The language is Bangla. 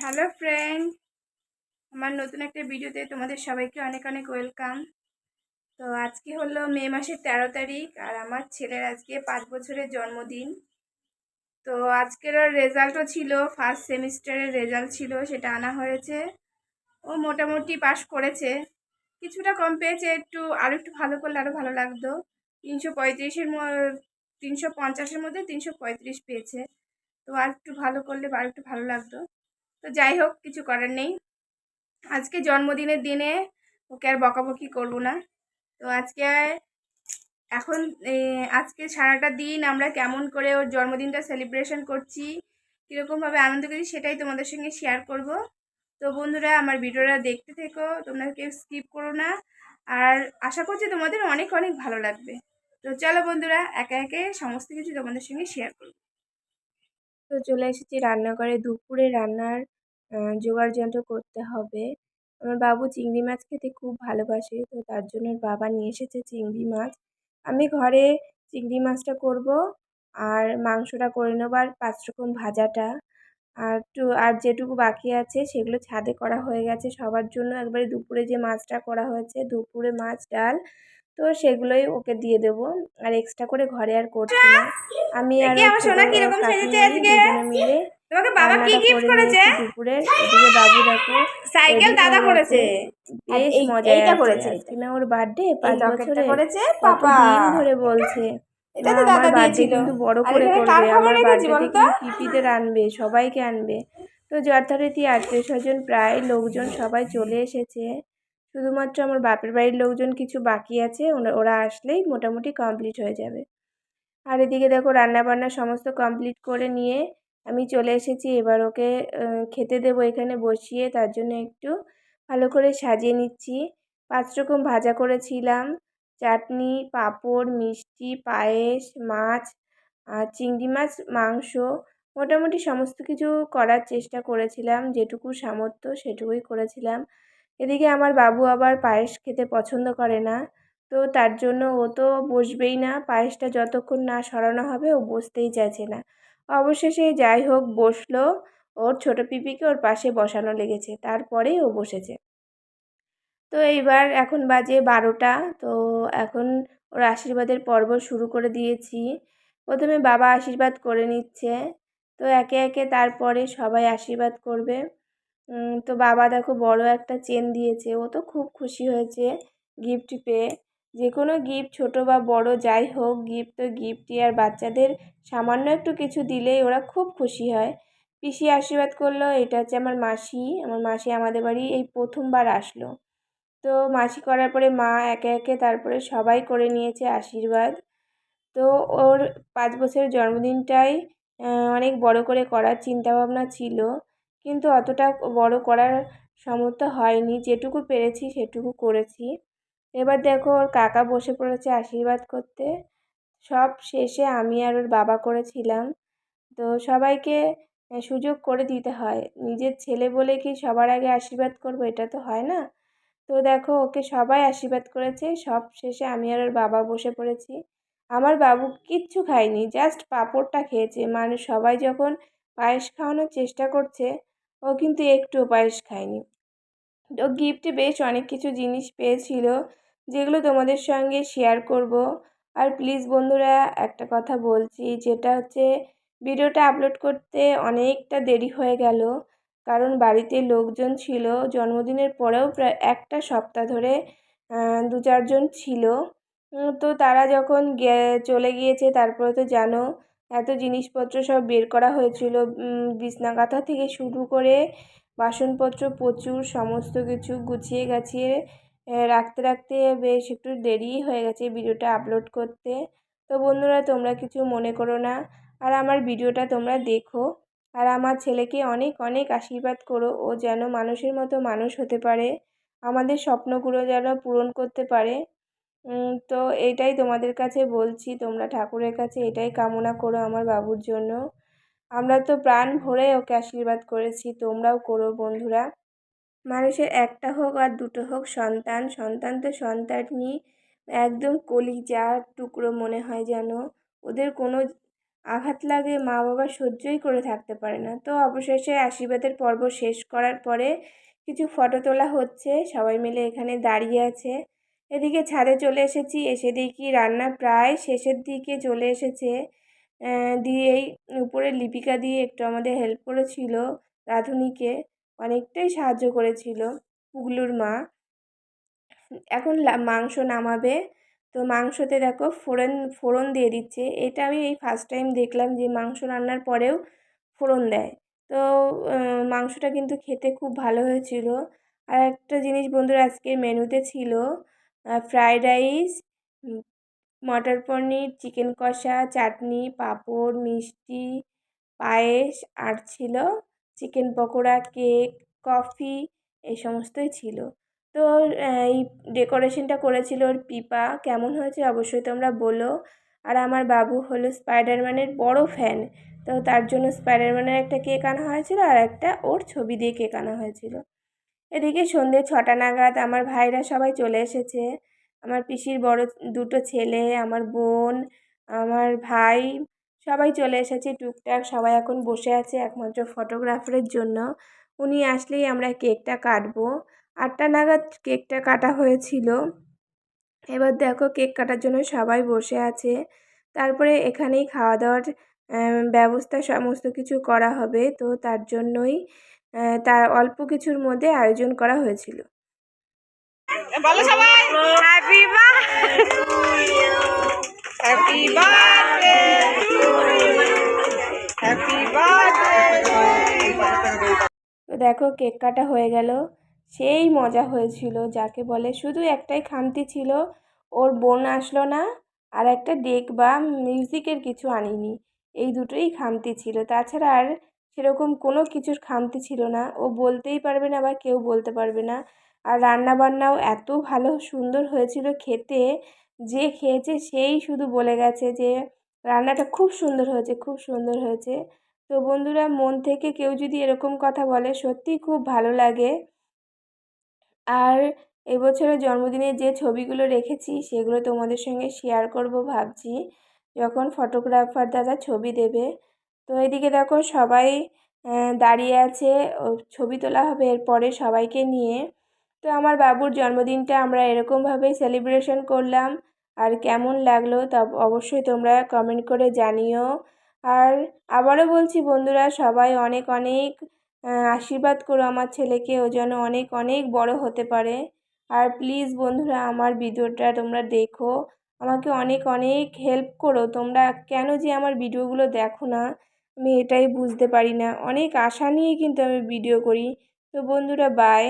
হ্যালো ফ্রেন্ড, আমার নতুন একটা ভিডিওতে তোমাদের সবাইকে অনেক অনেক ওয়েলকাম। তো আজকে হলো মে মাসের তেরো তারিখ আর আমার ছেলের আজকে পাঁচ বছরের জন্মদিন। তো আজকের রেজাল্টও ছিল ফার্স্ট সেমিস্টারের রেজাল্ট ছিল, সেটা আনা হয়েছে। ও মোটামুটি পাস করেছে। কিছুটা কম পেয়েছে, একটু আরও একটু ভালো করলে আরও ভালো লাগতো। তিনশো পঁয়ত্রিশের তিনশো পঞ্চাশের মধ্যে তিনশো পঁয়ত্রিশ পেয়েছে। তো আর একটু ভালো করলে আর একটু ভালো লাগতো। তো যাই হোক, কিছু করার নেই। আজকে জন্মদিনের দিনে ওকে আর বকাবকি করব না। তো আজকে এখন আজকে সারাটা দিন আমরা কেমন করে ওর জন্মদিনটা সেলিব্রেশন করছি কীরকমভাবে আনন্দ করছি সেটাই তোমাদের সঙ্গে শেয়ার করব। তো বন্ধুরা, আমার ভিডিওটা দেখতে থেকো, তোমরা কেউ স্কিপ করো না। আর আশা করছি তোমাদের অনেক অনেক ভালো লাগবে। তো চলো বন্ধুরা, একে একে সমস্ত কিছু তোমাদের সঙ্গে শেয়ার করব। তো চলে এসেছি রান্নাঘরে, দুপুরে রান্নার জোগাড় যন্ত্র করতে হবে। আমার বাবু চিংড়ি মাছ খেতে খুব ভালোবাসে তো তার জন্য বাবা নিয়ে এসেছে চিংড়ি মাছ। আমি ঘরে চিংড়ি মাছটা করব আর মাংসটা করে নেব আর পাঁচ রকম ভাজাটা। আর একটু আর যেটুকু বাকি আছে সেগুলো ছাদে করা হয়ে গেছে সবার জন্য। একবারে দুপুরে যে মাছটা করা হয়েছে দুপুরে মাছ ডাল তো সেগুলোই ওকে দিয়ে দেবো। আর এক্সট্রা করে ঘরে আর করছি না। আমি আর মিলে তোমাকে বাবা কি গিফট করেছে? দুপুরের এদিকে বাবু দেখো সাইকেল দাদা করেছে। বেশ মজা এইটা করেছে। কিনা ওর বার্থডে পাঁচ বছরে করেছে পাপা। দিন ধরে বলছে। এটা তো দাদা দিয়েছিল। কিন্তু বড় করে করবে। আমার বার্থডেতে পিপিদের আনবে সবাইকে আনবে। তো যথারীতি আত্মীয় স্বজন প্রায় লোকজন সবাই চলে এসেছে। শুধুমাত্র আমার বাপের বাড়ির লোকজন কিছু বাকি আছে। ওরা আসলেই মোটামুটি কমপ্লিট হয়ে যাবে। আর এদিকে দেখো রান্নাবান্না সমস্ত কমপ্লিট করে নিয়ে আমি চলে এসেছি, এবার ওকে খেতে দেবো এখানে বসিয়ে, তার জন্য একটু ভালো করে সাজিয়ে নিচ্ছি। পাঁচ রকম ভাজা করেছিলাম, চাটনি, পাঁপড়, মিষ্টি, পায়েস, মাছ আর চিংড়ি মাছ, মাংস, মোটামুটি সমস্ত কিছু করার চেষ্টা করেছিলাম, যেটুকু সামর্থ্য সেটুকুই করেছিলাম। এদিকে আমার বাবু আবার পায়েস খেতে পছন্দ করে না, তো তার জন্য ও তো বসবেই না, পায়েসটা যতক্ষণ না সরানো হবে ও বসতেই চাইছে না। অবশেষে যাই হোক বসল। ওর ছোটো পিপিকে ওর পাশে বসানো লেগেছে, তারপরেই ও বসেছে। তো এইবার এখন বাজে বারোটা, তো এখন ওর আশীর্বাদের পর্ব শুরু করে দিয়েছি। প্রথমে বাবা আশীর্বাদ করে নিচ্ছে, তো একে একে তারপরে সবাই আশীর্বাদ করবে। তো বাবা দেখো বড় একটা চেন দিয়েছে, ও তো খুব খুশি হয়েছে গিফট পেয়ে। যে কোনো গিফট ছোট বা বড়, যাই হোক গিফট তো গিফটই আর বাচ্চাদের সামান্য একটু কিছু দিলেই ওরা খুব খুশি হয়। পিসি আশীর্বাদ করল, এটা হচ্ছে আমার মাসি। আমার মাসি আমাদের বাড়ি এই প্রথমবার আসলো। তো মাসি করার পরে মা একে একে তারপরে সবাই করে নিয়েছে আশীর্বাদ। তো ওর পাঁচ বছরের জন্মদিনটাই অনেক বড় করে করার চিন্তাভাবনা ছিল। কিন্তু অতটা বড় করার সামর্থ্য হয়নি। যেটুকু পেরেছি সেটুকু করেছি। এবার দেখো ওর কাকা বসে পড়েছে আশীর্বাদ করতে। সব শেষে আমি আর ওর বাবা করেছিলাম। তো সবাইকে সুযোগ করে দিতে হয়। নিজের ছেলে বলে কি সবার আগে আশীর্বাদ করব এটা তো হয় না? তো দেখো ওকে সবাই আশীর্বাদ করেছে। সব শেষে আমি আর ওর বাবা বসে পড়েছি। আমার বাবু কিচ্ছু খায়নি, জাস্ট পাঁপড়টা খেয়েছে। মানুষ সবাই যখন পায়েস খাওয়ানোর চেষ্টা করছে, ও কিন্তু একটুও পায়েস খায়নি। তো গিফটে বেশ অনেক কিছু জিনিস পেয়েছিল। যেগুলো তোমাদের সঙ্গে শেয়ার করব। আর প্লিজ বন্ধুরা, একটা কথা বলছি, যেটা হচ্ছে ভিডিওটা আপলোড করতে অনেকটা দেরি হয়ে গেল। কারণ বাড়িতে লোকজন ছিল, জন্মদিনের পরেও প্রায় একটা সপ্তাহ ধরে দু চারজন ছিল। তো তারা যখন চলে গিয়েছে, তারপরে তো জানো, এত জিনিসপত্র সব বের করা হয়েছিল। বিছনা কাঁথা থেকে শুরু করে বাসনপত্র প্রচুর, সমস্ত কিছু গুছিয়ে গাছিয়ে রাখতে রাখতে বেশ একটু দেরিই হয়ে গেছে ভিডিওটা আপলোড করতে। তো বন্ধুরা, তোমরা কিছু মনে করো না। আর আমার ভিডিওটা তোমরা দেখো। আর আমার ছেলেকে অনেক অনেক আশীর্বাদ করো। ও যেন মানুষের মতো মানুষ হতে পারে। আমাদের স্বপ্নগুলো যেন পূরণ করতে পারে। তো এটাই তোমাদের কাছে বলছি। তোমরা ঠাকুরের কাছে এটাই কামনা করো আমার বাবুর জন্য। আমরা তো প্রাণ ভরে ওকে আশীর্বাদ করেছি। তোমরাও করো বন্ধুরা। মানুষের একটা হোক আর দুটো হোক, সন্তান সন্তান তো সন্তানই একদম কলিজার টুকরো মনে হয় যেন। ওদের কোনো আঘাত লাগে মা বাবা সহ্যই করে থাকতে পারে না। তো অবশেষে আশীর্বাদের পর্ব শেষ করার পরে কিছু ফটো তোলা হচ্ছে। সবাই মিলে এখানে দাঁড়িয়ে আছে। এদিকে ছাদে চলে এসেছি। এসে দেখি রান্না প্রায় শেষের দিকে চলে এসেছে। দিয়ে এই উপরে লিপিকা দিয়ে একটু আমাদের হেল্প করেছিল রাঁধুনিকে। অনেকটাই সাহায্য করেছিল। পুগলুর মা এখন মাংস নামাবে। তো মাংসতে দেখো ফোড়ন ফোড়ন দিয়ে দিচ্ছে। এটা আমি এই ফার্স্ট টাইম দেখলাম যে মাংস রান্নার পরেও ফোড়ন দেয়। তো মাংসটা কিন্তু খেতে খুব ভালো হয়েছিল। আর একটা জিনিস বন্ধুরা আজকের মেনুতে ছিল fried rice matar paneer chicken কষা, চাটনি, পাঁপড়, মিষ্টি, পায়েস, আর ছিল চিকেন পকোড়া, কেক, কফি এই সমস্তই ছিল। তো এই ডেকোরেশনটা করেছিল ওর পিপা। কেমন হয়েছে অবশ্যই তোমরা বলো। আর আমার বাবু হলো স্পাইডারম্যানের বড় ফ্যান তো তার জন্য স্পাইডারম্যানের একটা কেক আনা হয়েছিল আর একটা ওর ছবি দিয়ে কেক আনা হয়েছিল। এদিকে সন্ধ্যে ছটা নাগাদ আমার ভাইরা সবাই চলে এসেছে। আমার পিসির বড় দুটো ছেলে, আমার বোন, আমার ভাই সবাই চলে এসেছে টুকটাক সবাই এখন বসে আছে একমাত্র ফটোগ্রাফারের জন্য। উনি আসলেই আমরা কেকটা কাটবো। আটটা নাগাদ কেকটা কাটা হয়েছিল। এবার দেখো কেক কাটার জন্য সবাই বসে আছে। তারপরে এখানেই খাওয়া দাওয়ার ব্যবস্থা সমস্ত কিছু করা হবে। তো তার জন্যই তার অল্প কিছুর মধ্যে আয়োজন করা হয়েছিল। বলো সবাই! Happy happy birthday happy birthday তো দেখো, কেক কাটা হয়ে গেল। সেই মজা হয়েছিল, যাকে বলে শুধু একটাই খামতি ছিল, ওর বোন আসলো না, আর একটা ডেক বা মিউজিকের কিছু আনিনি। এই দুটোই খামতি ছিল। তাছাড়া আর সেরকম কোনো কিছুর খামতি ছিল না। ও বলতেই পারবে না বা কেউ বলতে পারবে না। আর রান্নাবান্নাও এত ভালো সুন্দর হয়েছিল খেতে যে খেয়েছে সেই শুধু বলে গেছে যে, রান্নাটা খুব সুন্দর হয়েছে, খুব সুন্দর হয়েছে। তো বন্ধুরা, মন থেকে কেউ যদি এরকম কথা বলে, সত্যিই খুব ভালো লাগে। আর এবছরের জন্মদিনে যে ছবিগুলো রেখেছি, সেগুলো তোমাদের সঙ্গে শেয়ার করব ভাবছি। যখন ফটোগ্রাফার দাদা ছবি দেবে। তো এদিকে দেখো সবাই দাঁড়িয়ে আছে। ছবি তোলা হবে এরপরে সবাইকে নিয়ে। তো আমার বাবুর জন্মদিনটা আমরা এরকমভাবেই সেলিব্রেশন করলাম। আর কেমন লাগল তা অবশ্যই তোমরা কমেন্ট করে জানিও। আর আবারও বলছি বন্ধুরা, সবাই অনেক অনেক আশীর্বাদ করো আমার ছেলেকে, ও যেন অনেক অনেক বড় হতে পারে। আর প্লিজ বন্ধুরা, আমার ভিডিওটা তোমরা দেখো। আমাকে অনেক অনেক হেল্প করো। তোমরা কেন যে আমার ভিডিওগুলো দেখো না, আমি এটাই বুঝতে পারি না। অনেক আশা নিয়ে কিন্তু আমি ভিডিও করি। তো বন্ধুরা বাই